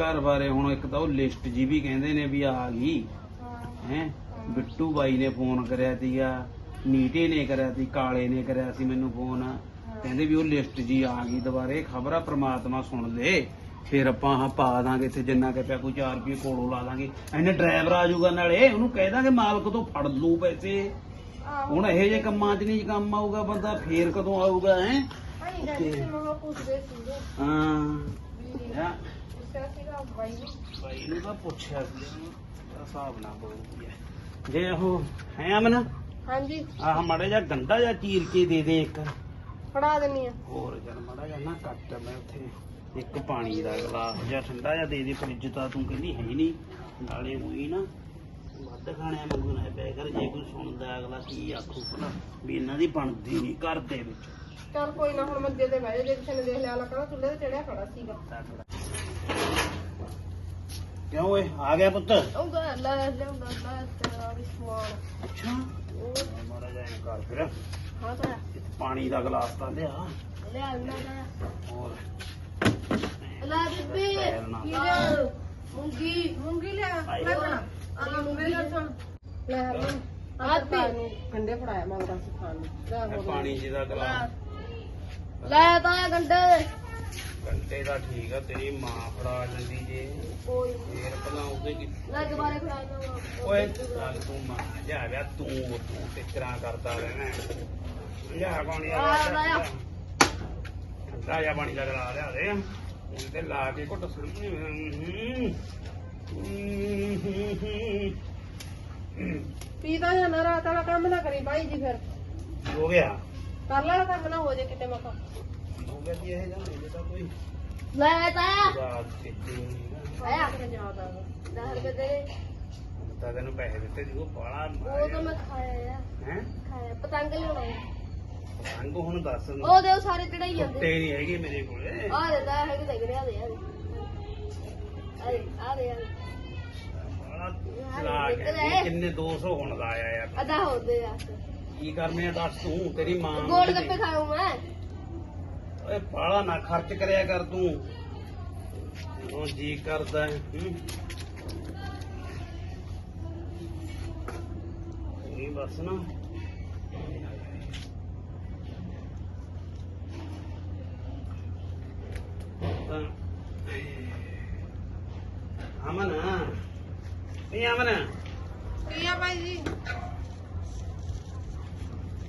C: ਘਰ ਬਾਰੇ ਹੁਣ ਇੱਕ ਤਾਂ ਉਹ ਲਿਸਟ ਜੀ ਵੀ ਕਹਿੰਦੇ ਨੇ ਵੀ ਆ ਗਈ
A: ਹਾਂ।
C: ਹੈ? ਬਿੱਟੂ ਬਾਈ ਨੇ ਫੋਨ ਕਰਿਆ ਸੀਗਾ ਨੀਟੇ ਨੇ ਕਰਿਆ ਸੀ ਕਾਲੇ ਨੇ ਕਰਿਆ ਸੀ ਮੈਨੂੰ ਫੋਨ। ਕਹਿੰਦੇ ਵੀ ਉਹ ਲਿਸਟ ਜੀ ਆ ਗਈ ਦੁਬਾਰੇ ਖਬਰ ਆ ਪ੍ਰਮਾਤਮਾ ਸੁਣ ਲੇ। ਫਿਰ ਆਪਾਂ ਹਾਂ ਪਾ ਦਾਂਗੇ ਇੱਥੇ ਜਿੰਨਾ ਕਿ ਪਿਆ ਕੋਈ 4 ਰੁਪਏ ਕੋਲੋਂ ਲਾ ਦਾਂਗੇ। ਐਨੇ ਡਰਾਈਵਰ ਆ ਜਾਊਗਾ ਨਾਲੇ ਉਹਨੂੰ ਕਹਿ ਦਾਂਗੇ ਮਾਲਕ ਤੋਂ ਫੜ ਲੂ ਪੈਸੇ।
A: ਆਹੋ।
C: ਹੁਣ ਇਹੋ ਜਿਹੇ ਕੰਮਾਂ 'ਚ ਨਹੀਂ ਕੰਮ ਆਊਗਾ ਬੰਦਾ ਫੇਰ ਕਦੋਂ ਆਊਗਾ ਹੈ?
A: ਆਈ ਜਾਂਦੇ ਸੀ ਮਹਾਂ ਪੁੱਛਦੇ ਸੀਗੇ।
C: ਹਾਂ।
A: ਵੀ
C: ਯਾ
A: ਪੁੱਛਿਆ ਸੀਗਾ ਬਾਈ ਨੂੰ।
C: ਬਾਈ ਨੂੰ ਤਾਂ ਪੁੱਛਿਆ ਸੀ ਉਹਦਾ ਹਿਸਾਬ ਨਾ ਬੋਲਦੀ ਹੈ। ਜੇ ਉਹ ਹੈ ਅਮਨ?
A: ਹਾਂਜੀ।
C: ਆਹ ਮਾੜਾ ਜਿਹਾ ਗੰਡਾ ਜਿਹਾ ਚੀਰ ਕੇ ਦੇ ਦੇ ਇੱਕ।
A: ਫੜਾ ਦਿੰਨੀ ਆ।
C: ਹੋਰ ਜਨ ਮਾੜਾ ਜਿਹਾ ਨਾ ਕੱਟ ਮੈਂ ਉੱਥੇ ਇੱਕ ਪਾਣੀ ਦਾ ਗਲਾਸ ਜਾਂ ਠੰਡਾ ਜਿਹਾ ਦੇ ਦੇ ਫ੍ਰਿਜ ਤਾਂ ਤੂੰ ਕਹਿੰਦੀ ਹੈ ਹੀ ਨਹੀਂ। ਨਾਲੇ ਹੋਈ ਨਾ ਵੱਧ ਖਾਣੇ ਮੰਗੂ ਨਾ ਪਿਆ ਕਰ ਜੇ ਕੋਈ ਸੁਣਦਾ ਅਗਲਾ ਕੀ ਆਖੂ ਭਲਾ ਵੀ ਇਹਨਾਂ ਦੀ ਬਣਦੀ ਨਹੀਂ ਘਰ ਦੇ ਵਿੱਚ।
A: ਚਲ ਕੋਈ ਨਾ ਹੁਣ ਮੰਜੇ ਤੇ ਬਹਿ ਜਾ ਜੇ ਕਿਸੇ ਨੇ ਦੇਖ ਲਿਆ ਲੱਗਣਾ ਚੁੱਲ੍ਹੇ ਤੇ ਚੜਿਆ ਖੜਾ ਸੀਗਾ।
C: ਕਿਉਂ ਓਏ? ਆ ਗਿਆ ਪੁੱਤ।
B: ਉਹ ਗੱਲ ਲੈ ਲਿਆਉਂਦਾ ਲੈ ਤੇਰਾ ਵੀ ਸਮਾਨ।
C: ਅੱਛਾ। ਮਾੜਾ ਜਿਹਾ ਐਂ ਕਰ ਫਿਰ।
B: ਹਾਂ ਤਾਇਆ
C: ਪਾਣੀ ਦਾ ਗਲਾਸ ਤਾਂ ਲਿਆ।
B: ਲੈ ਆਉਣਾ ਤਾਇਆ
C: ਹੋਰ?
B: ਲੈ ਬੀਬੀ ਕੀ ਲਿਆ? ਮੂੰਗੀ।
A: ਮੂੰਗੀ ਲਿਆ। ਲੈ ਬਣਾ। ਆ ਮੂੰਗੀ ਲੈ ਸੁਣ ਲੈ। ਹਰਮਨ
B: ਹੱਥ ਵੀ।
A: ਕੰਡੇ ਫੜਾਇਆ ਮੰਗਦਾ ਸੀ ਖਾਣ ਨੂੰ। ਲੈ
C: ਪਾਣੀ ਜਿਹਦਾ ਗਲਾਸ।
B: ਲੈ ਤਾਇਆ ਗੰਡੇ।
C: ਘੰਟੇ ਦਾ ਠੀਕ ਆ ਤੇਰੀ ਮਾਂ ਫੜਾ ਜਾਂਦੀ ਜੇ।
B: ਕੋਈ
C: ਫੇਰ ਭਲਾ ਉਹਦੇ ਕੀ
B: ਲੈ ਦੁਬਾਰੇ ਖੜਾਇਆ
C: ਓਏ ਚੱਲ ਤੂੰ ਮਾਂ ਜਾ ਗਿਆ ਤੂੰ ਤੂੰ ਟਿਕਰਾਂ ਕਰਦਾ ਰਹਿਣਾ ਲਿਆ। ਪਾਣੀ
B: ਆ।
C: ਠੰਡਾ ਜਿਹਾ ਪਾਣੀ ਦਾ ਗਲਾ ਲਿਆ ਦੇ। ਹੁਣ ਤੇ ਲਾ ਕੇ ਘੁੱਟ ਸੁਣੀ
A: ਪੀਦਾ ਜਾਂ ਨਾ ਰਾਤ ਵਾਲਾ ਕੰਮ ਨਾ ਕਰੀ ਬਾਈ ਜੀ ਫਿਰ।
C: ਹੋ ਗਿਆ।
A: ਕਰ ਲੈ ਕੰਮ ਨਾ ਹੋ ਜੇ ਕਿਤੇ ਮਖਾ
C: ਹੋ ਗਿਆ ਜੀ ਇਹ ਜਾਂ ਇਹ ਤਾਂ ਕੋਈ।
B: ਲੈ ਤਾਇਆ
C: ਯਾਦ ਕੀਤੀ।
B: ਤਾਇਆ
A: ਕਿਤੇ ਯਾਦ ਆ।
B: 10 ਰੁਪਏ ਦੇ।
C: ਤਾਂ ਤੈਨੂੰ ਪੈਸੇ ਦਿੱਤੇ ਸੀ ਉਹ ਬਾਲਾ
B: ਉਹ ਤਾਂ ਮੈਂ ਖਾਇਆ ਆ।
C: ਹੈ?
B: ਖਾਇਆ ਪਤੰਗ ਲਿਆਉਣਾ
C: ਅੰਗ ਹੁਣ ਦੱਸ
B: ਉਹ ਦੇ ਸਾਰੇ ਚੜਾਈ ਜਾਂਦੇ।
C: ਕੁੱਤੇ ਨਹੀਂ ਹੈਗੇ ਮੇਰੇ ਕੋਲੇ।
B: ਆ ਦੇ ਤਾਂ ਹੈਗੇ ਦੇਖ ਰਿਹਾ ਦੇ ਆ ਦੇ। ਆ ਦੇ ਆ
C: ਬਾਲਾ ਚਲਾ ਕੇ ਕਿੰਨੇ 200 ਹੁਣ ਲਾਇਆ ਯਾਰ
B: ਅਦਾ ਹੋ ਦੇ ਆ।
C: ਕੀ ਕਰਨੇ ਆ ਦੱਸ ਤੂੰ ਤੇਰੀ ਮਾਂ ਨੂੰ
B: ਗੋਲ। ਗੱਪੇ ਖਾਉ ਮੈਂ
C: ਓਏ ਬਾਲਾ ਨਾ ਖਰਚ ਕਰਿਆ ਕਰ ਤੂੰ। ਉਹ ਜੀ ਕਰਦਾ ਹੈ ਹੂੰ। ਨਹੀਂ ਬਸ ਨਾ। ਤਾਂ ਅਮਨ। ਨਹੀਂ ਅਮਨ।
A: ਕੀ ਆ ਬਾਈ ਜੀ?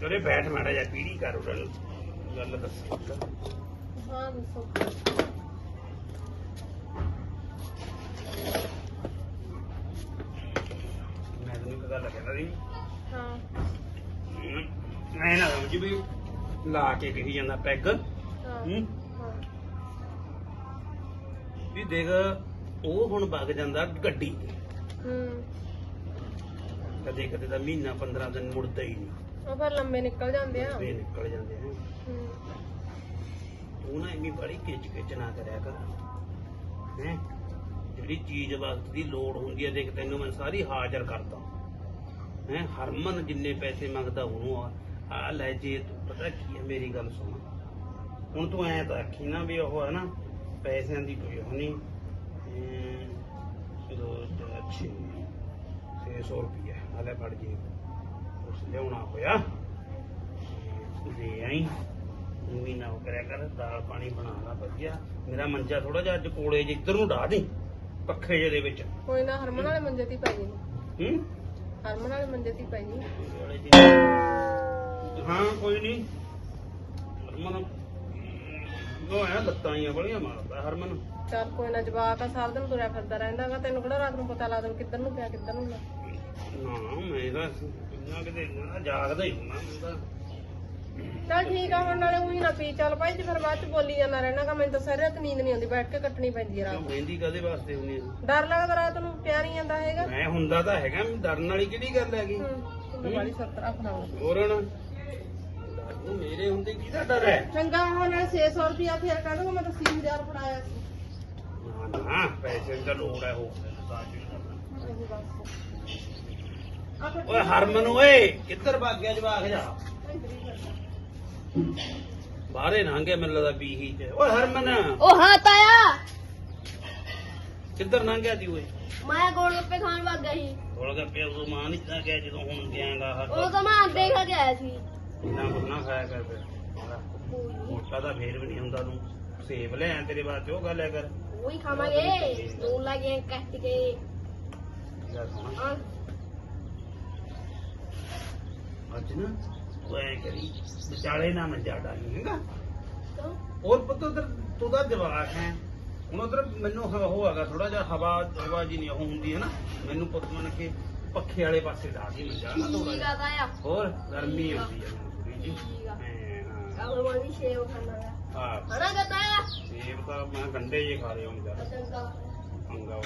C: ਚਲੇ ਬੈਠ ਮਾੜਾ ਜਾ ਪੀੜੀ ਕਰ ਉਹਨਾਂ ਨੂੰ ਗੱਲ ਦੱਸ।
A: ਹਾਂ ਦੱਸੋ।
C: ਮੈਂ ਤੈਨੂੰ ਇੱਕ ਗੱਲ ਸੀ।
A: ਹਾਂ।
C: ਮੈਂ ਨਾ ਸਮਝ ਵੀ ਲਾ ਕੇ ਕਹੀ ਜਾਂਦਾ ਪੈਗ।
A: ਹਾਂ
C: ਹੂੰ।
A: ਹਾਂ।
C: ਵੀ ਦੇਖ ਉਹ ਹੁਣ ਵਗ ਜਾਂਦਾ ਗੱਡੀ।
A: ਹੂੰ।
C: ਕਦੇ ਕਦੇ ਤਾਂ ਮਹੀਨਾ 15 ਦਿਨ ਮੁੜਦਾ ਹੀ ਨਹੀਂ।
A: ਉਹ ਫਿਰ ਲੰਮੇ ਨਿਕਲ ਜਾਂਦੇ ਆ।
C: ਵੇ ਨਿਕਲ ਜਾਂਦੇ ਆ।
A: ਹੂੰ।
C: ਤੂੰ ਨਾ ਇੰਨੀ ਬੜੀ ਕਿਚ ਕਿਚ ਨਾ ਕਰਿਆ ਕਰ। ਹੈ? ਜਿਹੜੀ ਚੀਜ਼ ਵਕਤ ਦੀ ਲੋੜ ਹੁੰਦੀ ਹੈ ਦੇਖ ਤੈਨੂੰ ਮੈਂ ਸਾਰੀ ਹਾਜ਼ਰ ਕਰਦਾ। ਹੈ? ਹਰਮਨ ਜਿੰਨੇ ਪੈਸੇ ਮੰਗਦਾ ਉਹਨੂੰ ਆ। ਆ ਲੈ ਜੇ ਤੂੰ ਪਤਾ ਕੀ ਹੈ ਮੇਰੀ ਗੱਲ ਸੁਣ। ਹੁਣ ਤੂੰ ਐ ਤਾਂ ਆਖੀ ਨਾ ਵੀ ਉਹ ਹੈ ਨਾ ਪੈਸਿਆਂ ਦੀ ਕੋਈ ਉਹ ਨਹੀਂ। ਅਮ, ਦੋ ਚਾਰ ਛੇ 600 ਰੁਪਏ ਹਲੇ ਫੜ ਜੀ ਲਿਆਉਣਾ ਹੋਇਆ। ਦੇ ਆਈ। ਵੀ ਨਾ ਉਹ ਕਰਿਆ ਕਰ ਦਾਲ ਪਾਣੀ ਬਣਾ ਲਾ ਵਧੀਆ। ਮੇਰਾ ਮੰਜਾ ਥੋੜਾ ਜਿਹਾ ਅੱਜ ਕੋਲੇ ਜਿ ਇੱਧਰ ਨੂੰ ਢਾ ਦੇ ਪੱਖੇ ਜਿਹੇ ਦੇ ਵਿੱਚ।
A: ਕੋਈ ਨਾ ਹਰਮਨ ਵਾਲੇ ਮੰਜੇ ਤੇ ਹੀ ਪੈ ਜੀ
C: ਹੂੰ?
A: ਹਰਮਨ ਵਾਲੇ ਮੰਜੇ ਤੇ ਹੀ ਪੈ ਜੀ।
C: ਹਾਂ ਕੋਈ ਨਹੀਂ ਹਰਮਨ ਉਹ ਹੈ ਲੱਤਾਂ ਹੀ ਬੜੀਆਂ ਮਾਰਦਾ ਹਰਮਨ।
A: ਚੱਲ ਕੋਈ ਨਾ ਜਵਾਕ ਆ ਸਾਰਾ ਦਿਨ ਤੁਰਿਆ ਫਿਰਦਾ ਰਹਿੰਦਾਗਾ ਤੈਨੂੰ ਕਿਹੜਾ ਰਾਤ ਨੂੰ ਪਤਾ ਲੱਗਦਾ ਵੀ ਕਿੱਧਰ ਨੂੰ ਪਿਆ ਕਿੱਧਰ ਨੂੰ ਨਾ
C: ਨਾ ਮੈਂ ਤਾਂ ਕਿਤੇ ਨਾ ਜਾਗਦਾ ਹੀ ਮੈਂ ਤਾਂ
A: ਚੱਲ ਠੀਕ ਆ ਹੁਣ ਨਾਲੇ ਉਹੀ ਨਾ ਪੀ ਚੱਲ ਭਾਈ ਜੀ ਫਿਰ ਬਾਅਦ ਚ ਬੋਲੀ ਜਾਂਦਾ ਰਹਿਣਾਗਾ ਮੈਨੂੰ ਤਾਂ ਸਾਰੀ ਰਾਤ ਨੀਂਦ ਨਹੀਂ ਆਉਂਦੀ ਬੈਠ ਕੇ ਕੱਟਣੀ ਪੈਂਦੀ ਆ
C: ਕਿਉਂ
A: ਰਾਤ
C: ਮਹਿੰਦੀ ਕਦੇ ਵਾਸਤੇ ਹੁੰਦੀ ਹੈ
A: ਡਰ ਲੱਗਦਾ ਰਾਤ ਨੂੰ ਪਿਆ ਨਹੀਂ ਜਾਂਦਾ ਹੈਗਾ।
C: ਮੈਂ ਹੁੰਦਾ ਤਾਂ ਹੈਗਾ ਡਰਨ ਵਾਲੀ ਕਿਹੜੀ ਗੱਲ ਹੈਗੀ?
A: ਹੂੰ ਤੂੰ ਵਾਲੀ ਸੱਤ ਰੱਖਣਾ
C: ਹੋਰ ਹੁਣ? ਉਹ ਮੇਰੇ ਹੁੰਦੇ ਕਿਹਦਾ ਡਰ ਹੈ?
A: ਚੰਗਾ ਹੁਣ ਨਾਲੇ 600 ਰੁਪਿਆ ਫੇਰ ਕੱਢ ਦੂੰਗਾ ਮੈਂ ਤਾਂ 3000 ਫੜਾਇਆ ਸੀ।
C: ਨਾ ਨਾ ਪੈਸੇ ਦੀ ਤਾਂ ਲੋੜ ਹੈ ਉਹ
A: ਇਹੀ ਬਸ
C: ਓਏ ਹਰਮਨ ਓਏ ਕਿੱਧਰ ਭੱਗ ਗਿਆ ਜਵਾਕ ਜਾ? ਬਾਹਰੇ ਗਿਆ ਮੈਨੂੰ ਲੱਗਦਾ ਬੀਹੀ ਚ। ਓਏ ਹਰਮਨ
B: ਉਹ ਹਾਂ ਤਾਇਆ।
C: ਕਿੱਧਰ ਲੰਘ ਗਿਆ ਤੀ ਓਏ?
B: ਮੈਂ ਗੋਲ ਗੱਪੇ ਖਾਣ ਗਿਆ ਸੀ।
C: ਥੋੜਾ ਜਿਹਾ ਪਿਆ ਉਹ ਮਾਂ ਨਹੀਂ ਤਾਂ ਗਿਆ ਜਦੋਂ ਹੁਣ ਗਿਆਗਾ
B: ਉਹ
C: ਹਰ
B: ਤਾਂ ਮੈਂ ਆਂਡੇ ਖਾ ਕੇ ਆਇਆ ਸੀ।
C: ਇੰਨਾ ਕੁਝ ਨਾ ਖਾਇਆ ਕਰ ਫਿਰ। ਮੋਟਾ ਤਾਂ ਫੇਰ ਵੀ ਨਹੀਂ ਹੁੰਦਾ ਤੂੰ। ਸੇਬ ਲੈ ਆ ਤੇਰੇ ਬਾਅਦ ਚ ਉਹ ਗੱਲ ਹੈ ਕਰ।
B: ਉਹੀ ਖਾਵਾਂਗੇ। ਨੂਨ ਲਾਗੇ ਕੱਟ ਕੇ।
C: ਸੋਹਣਾ
B: ਹਾਂ।
C: ਅੱਜ ਨਾ ਉਹ ਐ ਕਰੀ ਵਿਚਾਲੇ ਨਾ ਮੰਜਾ ਡਾਲੀ ਹੈਗਾ? ਹੋਰ ਪੁੱਤ ਉਧਰ ਤੂੰ ਦਾ ਜਵਾਕ ਹੈ। ਹੁਣ ਉਧਰ ਮੈਨੂੰ ਹ- ਉਹ ਹੈਗਾ ਥੋੜਾ ਜਿਹਾ ਹਵਾ ਹਵਾ ਜੀ ਨਹੀਂ ਉਹ ਹੁੰਦੀ ਹੈ ਨਾ ਮੈਨੂੰ ਪੁੱਤ ਮਨ ਕੇ ਪੱਖੇ ਵਾਲੇ ਪਾਸੇ ਡਾ ਕੇ ਮੰਜਾ ਨਾ
B: ਤਾਇਆ
C: ਹੋਰ ਗਰਮੀ ਆਉਂਦੀ ਹੈ ਥੋੜੀ ਜੀ। ਹਾਂ
B: ਮੈਂ ਹੈ
C: ਹਾਂ। ਸੇਬ ਤਾਂ ਗੰਡੇ ਜੇ ਖਾ ਰਹੇ ਜਦ
B: ਚੰਗਾ।
C: ਅੰਗਾ